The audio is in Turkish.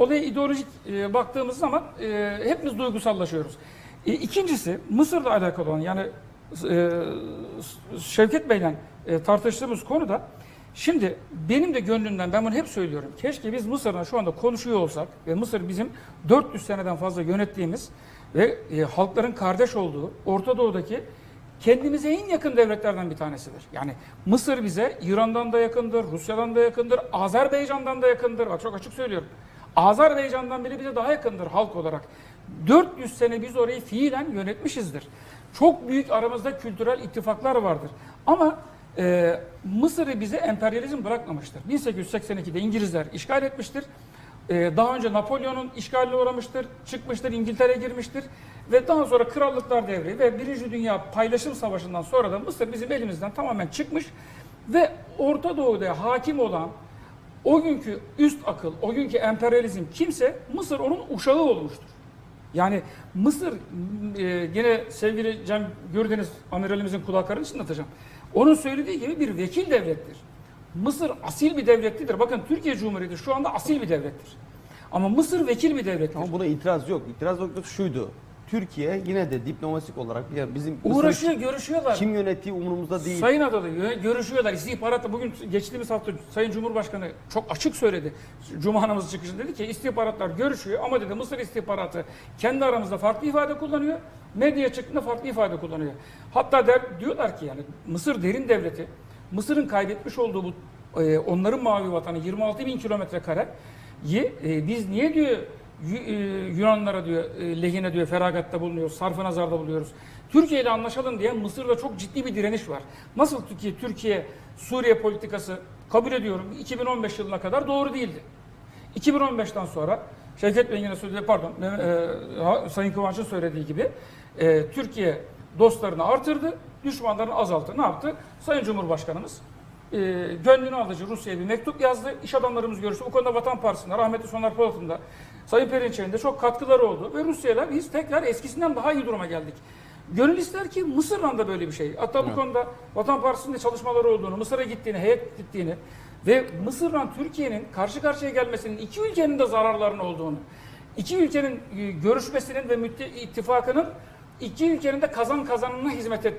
olaya ideolojik e, baktığımız zaman e, hepimiz duygusallaşıyoruz. E, ikincisi Mısır'la alakalı olan yani e, Şevket Bey'le e, tartıştığımız konuda şimdi benim de gönlümden ben bunu hep söylüyorum. Keşke biz Mısır'la şu anda konuşuyor olsak ve Mısır bizim 400 seneden fazla yönettiğimiz ve e, halkların kardeş olduğu Orta Doğu'daki kendimize en yakın devletlerden bir tanesidir. Yani Mısır bize İran'dan da yakındır, Rusya'dan da yakındır, Azerbaycan'dan da yakındır. Bak çok açık söylüyorum. Azerbaycan'dan bile bize daha yakındır halk olarak. 400 sene biz orayı fiilen yönetmişizdir. Çok büyük aramızda kültürel ittifaklar vardır. Ama e, Mısır'ı bize emperyalizm bırakmamıştır. 1882'de İngilizler işgal etmiştir. Ee, daha önce Napolyon'un işgaline uğramıştır, çıkmıştır, İngiltere girmiştir ve daha sonra krallıklar devri ve Birinci Dünya Paylaşım Savaşı'ndan sonra da Mısır bizim elimizden tamamen çıkmış ve Orta Doğu'da hakim olan o günkü üst akıl, o günkü emperyalizm kimse Mısır onun uşağı olmuştur. Yani Mısır e, gene sevgili Cem Gürdeniz amiralimizin kulaklarını çınlatacağım. Onun söylediği gibi bir vekil devlettir. Mısır asil bir devletlidir. Bakın Türkiye Cumhuriyeti şu anda asil bir devlettir. Ama Mısır vekil bir devlettir. Ama buna itiraz yok. İtiraz noktası şuydu. Türkiye yine de diplomatik olarak ya bizim Mısır'ı Uğraşıyor, görüşüyorlar. kim yönettiği umurumuzda değil. Sayın Adalı gö- görüşüyorlar. İstihbaratta bugün geçtiğimiz hafta Sayın Cumhurbaşkanı çok açık söyledi. Cuma namazı çıkışında dedi ki istihbaratlar görüşüyor ama dedi Mısır istihbaratı kendi aramızda farklı ifade kullanıyor. Medyaya çıktığında farklı ifade kullanıyor. Hatta der, diyorlar ki yani Mısır derin devleti Mısır'ın kaybetmiş olduğu bu e, onların mavi vatanı 26 bin kilometre kare e, biz niye diyor Yunanlara diyor e, lehine diyor feragatta bulunuyoruz, sarfı nazarda buluyoruz. Türkiye ile anlaşalım diye Mısır'da çok ciddi bir direniş var. Nasıl Türkiye Türkiye Suriye politikası kabul ediyorum 2015 yılına kadar doğru değildi. 2015'ten sonra Şevket Bey'in yine söylediği pardon e, e, Sayın Kıvanç'ın söylediği gibi e, Türkiye dostlarını artırdı, düşmanlarını azalttı. Ne yaptı? Sayın Cumhurbaşkanımız e, gönlünü alıcı Rusya'ya bir mektup yazdı. İş adamlarımız görüştü. Bu konuda Vatan Partisi'nde, rahmetli Soner Polat'ın da Sayın Perinçek'in de çok katkıları oldu. Ve Rusya'yla biz tekrar eskisinden daha iyi duruma geldik. Gönül ister ki Mısır'la da böyle bir şey. Hatta bu konuda Vatan Partisi'nde çalışmaları olduğunu, Mısır'a gittiğini, heyet gittiğini ve Mısır'la Türkiye'nin karşı karşıya gelmesinin iki ülkenin de zararlarının olduğunu, iki ülkenin e, görüşmesinin ve mütte- ittifakının iki ülkenin de kazan kazanına hizmet edeceğini